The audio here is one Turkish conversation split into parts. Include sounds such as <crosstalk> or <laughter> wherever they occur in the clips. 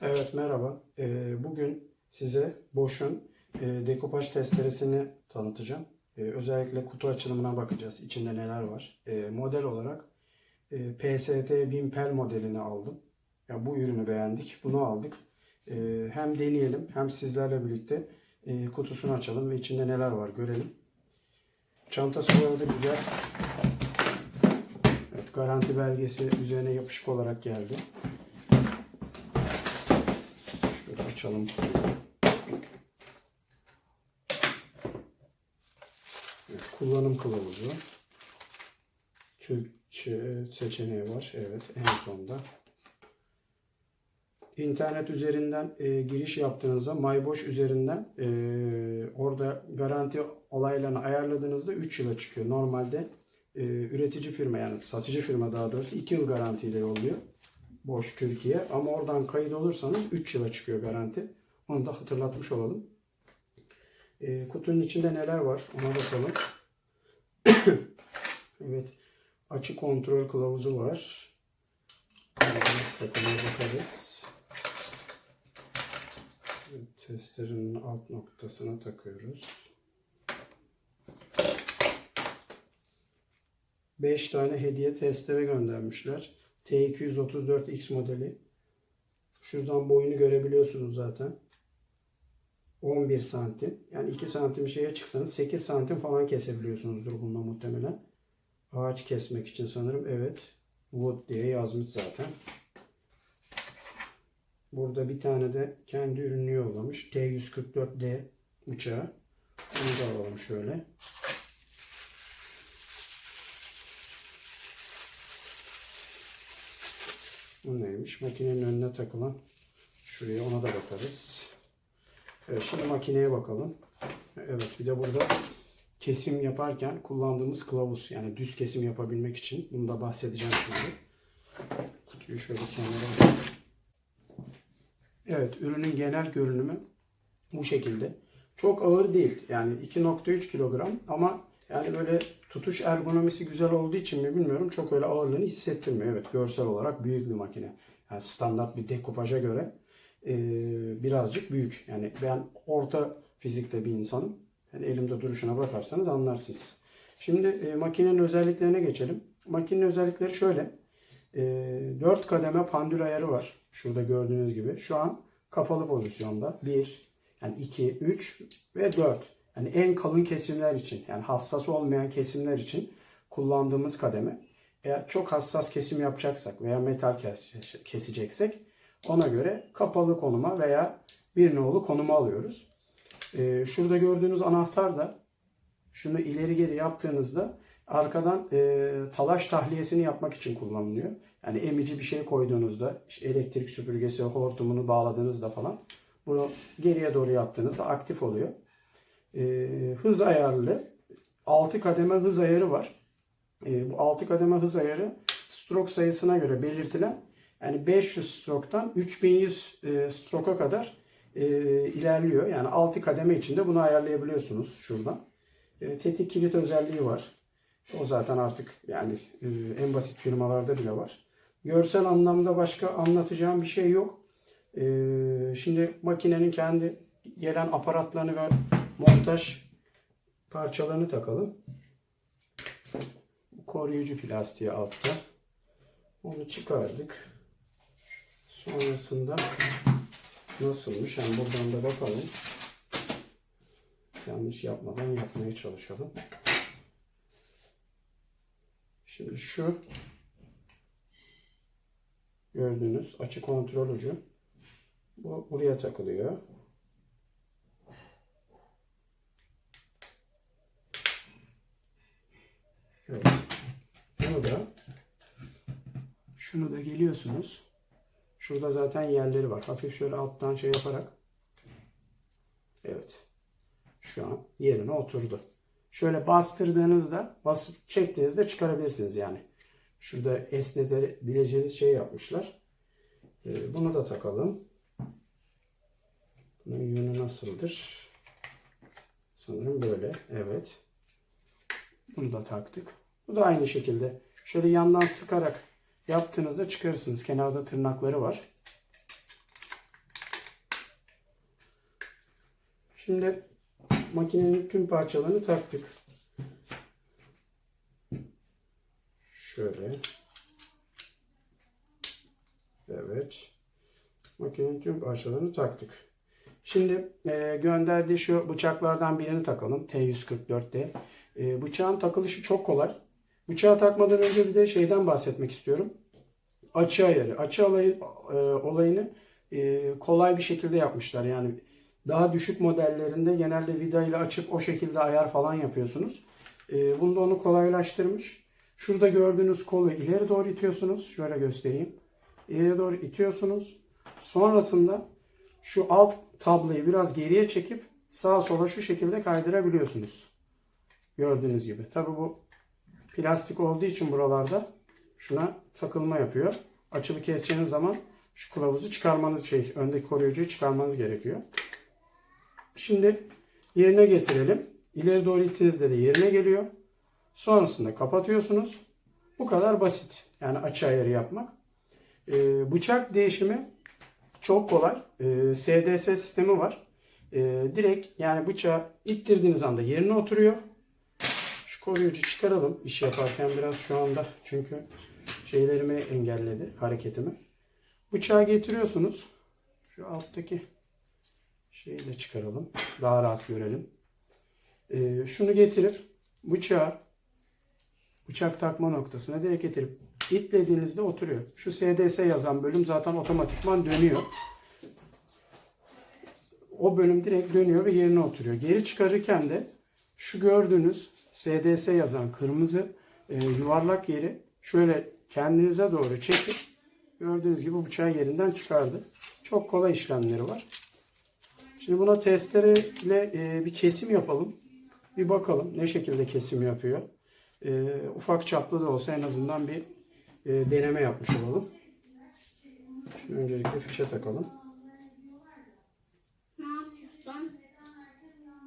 Evet merhaba. Ee, bugün size Bosch'un e, dekopaj testeresini tanıtacağım. Ee, özellikle kutu açılımına bakacağız. İçinde neler var. Ee, model olarak e, PST 1000 Pel modelini aldım. Ya bu ürünü beğendik. Bunu aldık. Hem deneyelim hem sizlerle birlikte e, kutusunu açalım ve içinde neler var görelim. Çantası bu güzel. Evet, garanti belgesi üzerine yapışık olarak geldi. Şöyle açalım. Evet, kullanım kılavuzu. Türkçe seçeneği var. Evet en sonda. İnternet üzerinden e, giriş yaptığınızda MyBoş üzerinden e, orada garanti olaylarını ayarladığınızda 3 yıla çıkıyor. Normalde e, üretici firma yani satıcı firma daha doğrusu 2 yıl garantiyle yolluyor. Boş Türkiye ama oradan kayıt olursanız 3 yıla çıkıyor garanti. Onu da hatırlatmış olalım. E, kutunun içinde neler var ona bakalım. <coughs> evet. Açı kontrol kılavuzu var. Takımına bakarız. Evet, alt noktasına takıyoruz. 5 tane hediye testere göndermişler. T234X modeli. Şuradan boyunu görebiliyorsunuz zaten. 11 santim. Yani 2 santim şeye çıksanız 8 santim falan kesebiliyorsunuzdur bununla muhtemelen. Ağaç kesmek için sanırım. Evet. Wood diye yazmış zaten. Burada bir tane de kendi ürünü yollamış. T144D uçağı. Onu da alalım şöyle. Bu neymiş? Makinenin önüne takılan. Şuraya ona da bakarız. Evet, şimdi makineye bakalım. Evet bir de burada kesim yaparken kullandığımız kılavuz. Yani düz kesim yapabilmek için. Bunu da bahsedeceğim şimdi. Kutuyu şöyle kenara. Evet ürünün genel görünümü bu şekilde. Çok ağır değil. Yani 2.3 kilogram ama yani böyle tutuş ergonomisi güzel olduğu için mi bilmiyorum. Çok öyle ağırlığını hissettirmiyor. Evet görsel olarak büyük bir makine. Yani standart bir dekopaja göre e, birazcık büyük. Yani ben orta fizikte bir insanım. Yani elimde duruşuna bakarsanız anlarsınız. Şimdi e, makinenin özelliklerine geçelim. Makinenin özellikleri şöyle. E, 4 kademe pandül ayarı var. Şurada gördüğünüz gibi. Şu an kapalı pozisyonda. 1, yani 2, 3 ve 4. Yani en kalın kesimler için yani hassas olmayan kesimler için kullandığımız kademe. Eğer çok hassas kesim yapacaksak veya metal kes- keseceksek ona göre kapalı konuma veya bir nolu konuma alıyoruz. Ee, şurada gördüğünüz anahtar da şunu ileri geri yaptığınızda arkadan e, talaş tahliyesini yapmak için kullanılıyor. Yani emici bir şey koyduğunuzda işte elektrik süpürgesi hortumunu bağladığınızda falan bunu geriye doğru yaptığınızda aktif oluyor. E, hız ayarlı 6 kademe hız ayarı var. E, bu 6 kademe hız ayarı stroke sayısına göre belirtilen yani 500 stroke'tan 3100 e, stroke'a kadar e, ilerliyor. Yani 6 kademe içinde bunu ayarlayabiliyorsunuz şuradan. E, tetik kilit özelliği var. O zaten artık yani e, en basit firmalarda bile var. Görsel anlamda başka anlatacağım bir şey yok. E, şimdi makinenin kendi gelen aparatlarını ve montaj parçalarını takalım. Koruyucu plastiği altta. Onu çıkardık. Sonrasında nasılmış? Yani buradan da bakalım. Yanlış yapmadan yapmaya çalışalım. Şimdi şu gördüğünüz açı kontrol ucu bu buraya takılıyor. Evet. Bunu da şunu da geliyorsunuz. Şurada zaten yerleri var. Hafif şöyle alttan şey yaparak Evet. Şu an yerine oturdu. Şöyle bastırdığınızda, basıp çektiğinizde çıkarabilirsiniz yani. Şurada esnetebileceğiniz şey yapmışlar. Ee, bunu da takalım. Bunun yönü nasıldır? Sanırım böyle. Evet. Bunu da taktık. Bu da aynı şekilde. Şöyle yandan sıkarak yaptığınızda çıkarırsınız. Kenarda tırnakları var. Şimdi makinenin tüm parçalarını taktık. Şöyle. Evet. Makinenin tüm parçalarını taktık. Şimdi e, gönderdiği şu bıçaklardan birini takalım. T144'te. E, bıçağın takılışı çok kolay. Bıçağı takmadan önce bir de şeyden bahsetmek istiyorum. Açı ayarı. Açı olayı, e, olayını e, kolay bir şekilde yapmışlar. Yani daha düşük modellerinde genelde vida ile açıp o şekilde ayar falan yapıyorsunuz. E, bunda onu kolaylaştırmış. Şurada gördüğünüz kolu ileri doğru itiyorsunuz. Şöyle göstereyim. İleri doğru itiyorsunuz. Sonrasında şu alt tablayı biraz geriye çekip sağa sola şu şekilde kaydırabiliyorsunuz. Gördüğünüz gibi. Tabi bu plastik olduğu için buralarda şuna takılma yapıyor. Açılı keseceğiniz zaman şu kılavuzu çıkarmanız şey öndeki koruyucuyu çıkarmanız gerekiyor. Şimdi yerine getirelim. İleri doğru ittiğinizde de yerine geliyor. Sonrasında kapatıyorsunuz. Bu kadar basit. Yani açı ayarı yapmak. Ee, bıçak değişimi çok kolay. Ee, SDS sistemi var. Ee, direkt yani bıçağı ittirdiğiniz anda yerine oturuyor. Koruyucu çıkaralım iş yaparken biraz şu anda çünkü şeylerimi engelledi hareketimi. Bıçağı getiriyorsunuz. Şu alttaki şeyi de çıkaralım. Daha rahat görelim. Ee, şunu getirip bıçağı bıçak takma noktasına direkt getirip itlediğinizde oturuyor. Şu SDS yazan bölüm zaten otomatikman dönüyor. O bölüm direkt dönüyor ve yerine oturuyor. Geri çıkarırken de şu gördüğünüz SDS yazan kırmızı e, yuvarlak yeri şöyle kendinize doğru çekip gördüğünüz gibi bıçağı yerinden çıkardı. Çok kolay işlemleri var. Şimdi buna testereyle e, bir kesim yapalım. Bir bakalım ne şekilde kesim yapıyor. E, ufak çaplı da olsa en azından bir e, deneme yapmış olalım. Şimdi öncelikle fişe takalım. Ne yapıyorsun?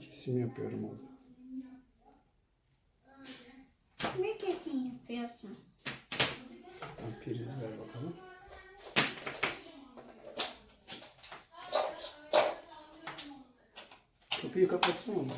Kesim yapıyorum oğlum. Ne kesin yapıyorsun? Prizi ver bakalım. Kapıyı kapatsana mı?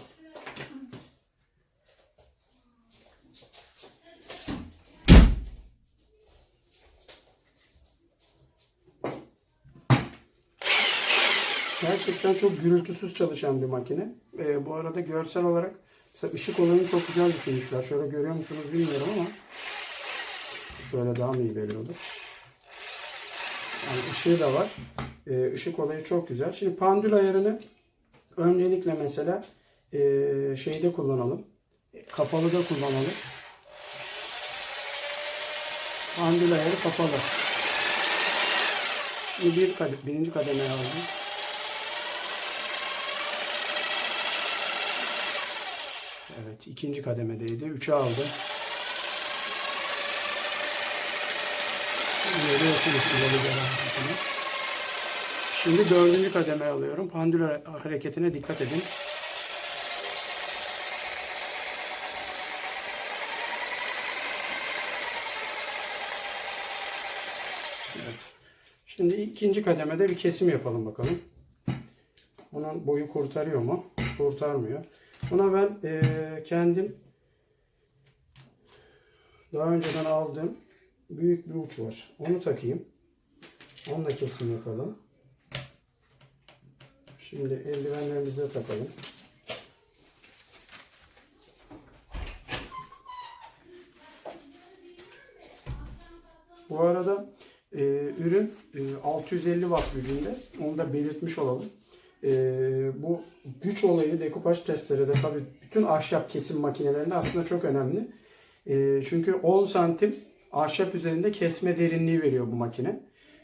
Gerçekten çok gürültüsüz çalışan bir makine. Ee, bu arada görsel olarak mesela ışık olayını çok güzel düşünmüşler. Şöyle görüyor musunuz bilmiyorum ama şöyle daha mı iyi veriyordur? Yani ışığı da var. Ee, ışık olayı çok güzel. Şimdi pandül ayarını öncelikle mesela e, şeyde kullanalım. Kapalı da kullanalım. Pandül ayarı kapalı. Şimdi bir birinci kademeye aldım. Evet, ikinci kademedeydi. Üçe aldı. Şimdi dördüncü kademeye alıyorum. Pandül hare- hareketine dikkat edin. Evet. Şimdi ikinci kademede bir kesim yapalım bakalım. Bunun boyu kurtarıyor mu? Kurtarmıyor. Buna ben eee, kendim daha önceden aldığım büyük bir uç var. Onu takayım. Onunla kesim yapalım. Şimdi eldivenlerimizi de takalım. Bu arada e, ürün e, 650 watt gücünde. Onu da belirtmiş olalım. E, bu güç olayı dekupaj testleri de tabii bütün ahşap kesim makinelerinde aslında çok önemli. E, çünkü 10 santim ahşap üzerinde kesme derinliği veriyor bu makine.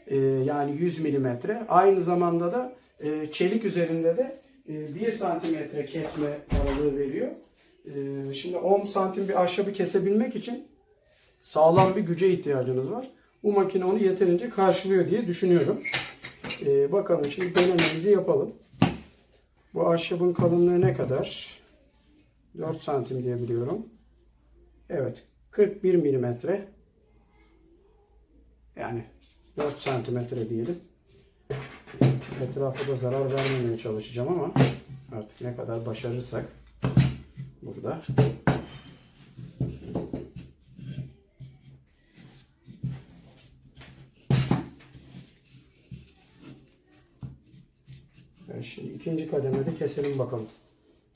E, yani 100 milimetre. Aynı zamanda da e, çelik üzerinde de e, 1 santimetre kesme aralığı veriyor. E, şimdi 10 santim bir ahşabı kesebilmek için sağlam bir güce ihtiyacınız var. Bu makine onu yeterince karşılıyor diye düşünüyorum. Ee, bakalım şimdi denememizi yapalım. Bu ahşabın kalınlığı ne kadar? 4 santim diye biliyorum. Evet. 41 milimetre. Yani 4 santimetre diyelim. Etrafa da zarar vermemeye çalışacağım ama Artık ne kadar başarırsak burada. Ben şimdi ikinci kademede keselim bakalım.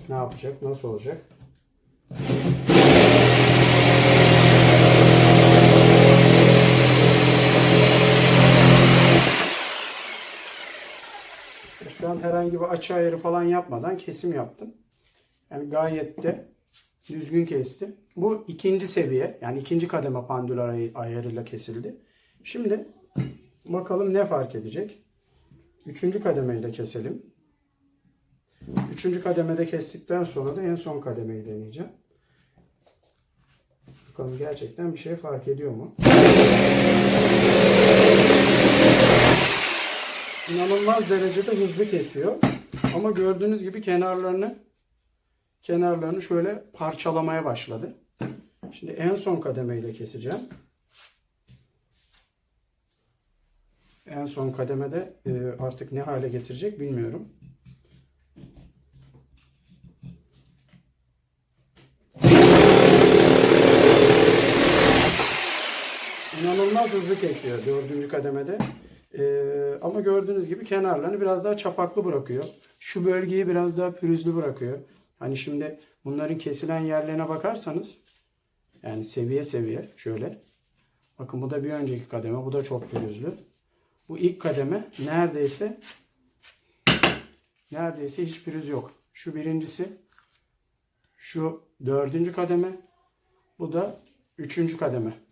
Ne yapacak, nasıl olacak? Şu an herhangi bir açı ayarı falan yapmadan kesim yaptım. Yani gayet de düzgün kesti. Bu ikinci seviye yani ikinci kademe pandül ay- ayarıyla kesildi. Şimdi bakalım ne fark edecek. Üçüncü kademeyi de keselim. Üçüncü kademede kestikten sonra da en son kademeyi deneyeceğim. Bakalım gerçekten bir şey fark ediyor mu? inanılmaz derecede hızlı kesiyor. Ama gördüğünüz gibi kenarlarını kenarlarını şöyle parçalamaya başladı. Şimdi en son kademeyle keseceğim. En son kademede e, artık ne hale getirecek bilmiyorum. İnanılmaz hızlı kesiyor dördüncü kademede. Ee, ama gördüğünüz gibi kenarlarını biraz daha çapaklı bırakıyor. Şu bölgeyi biraz daha pürüzlü bırakıyor. Hani şimdi bunların kesilen yerlerine bakarsanız yani seviye seviye şöyle. Bakın bu da bir önceki kademe. Bu da çok pürüzlü. Bu ilk kademe neredeyse neredeyse hiç pürüz yok. Şu birincisi şu dördüncü kademe bu da üçüncü kademe.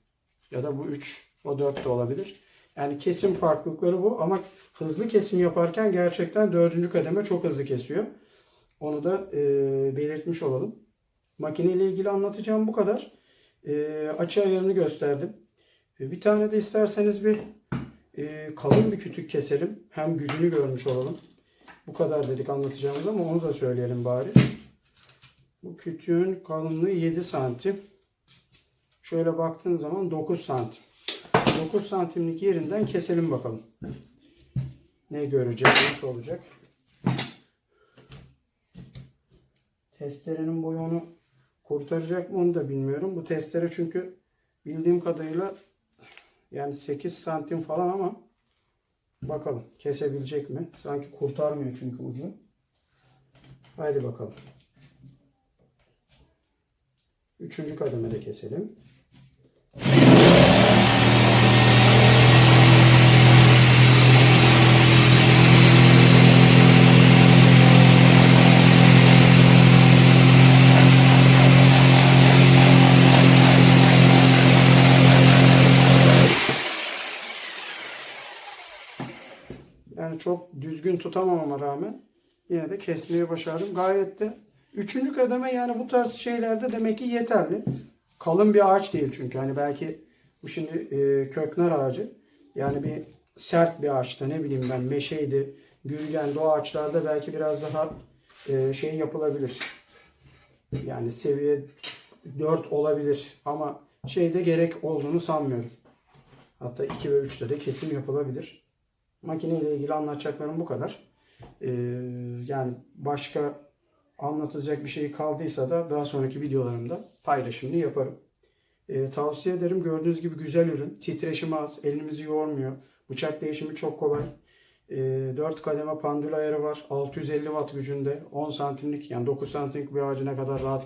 Ya da bu 3, o 4 de olabilir. Yani kesim farklılıkları bu ama hızlı kesim yaparken gerçekten dördüncü kademe çok hızlı kesiyor. Onu da e, belirtmiş olalım. Makine ile ilgili anlatacağım bu kadar. E, açı ayarını gösterdim. E, bir tane de isterseniz bir e, kalın bir kütük keselim. Hem gücünü görmüş olalım. Bu kadar dedik anlatacağımız ama onu da söyleyelim bari. Bu kütüğün kalınlığı 7 santim. Şöyle baktığın zaman 9 santim. 9 santimlik yerinden keselim bakalım. Ne göreceğiz, nasıl olacak? Testerenin boyu onu kurtaracak mı onu da bilmiyorum. Bu testere çünkü bildiğim kadarıyla yani 8 santim falan ama bakalım kesebilecek mi? Sanki kurtarmıyor çünkü ucu. Haydi bakalım. Üçüncü kademede keselim. Yani çok düzgün tutamamama rağmen yine de kesmeyi başardım. Gayet de üçüncü kademe yani bu tarz şeylerde demek ki yeterli. Kalın bir ağaç değil çünkü. Hani belki bu şimdi e, köknar ağacı. Yani bir sert bir ağaçta ne bileyim ben meşeydi, gülgendi o ağaçlarda belki biraz daha e, şey yapılabilir. Yani seviye 4 olabilir ama şeyde gerek olduğunu sanmıyorum. Hatta 2 ve 3'te de kesim yapılabilir. Makine ile ilgili anlatacaklarım bu kadar. Ee, yani başka anlatacak bir şey kaldıysa da daha sonraki videolarımda paylaşımını yaparım. Ee, tavsiye ederim. Gördüğünüz gibi güzel ürün. Titreşimi az. Elimizi yormuyor. Bıçak değişimi çok kolay. Ee, 4 kademe pandül ayarı var. 650 watt gücünde. 10 santimlik yani 9 santimlik bir ağacına kadar rahat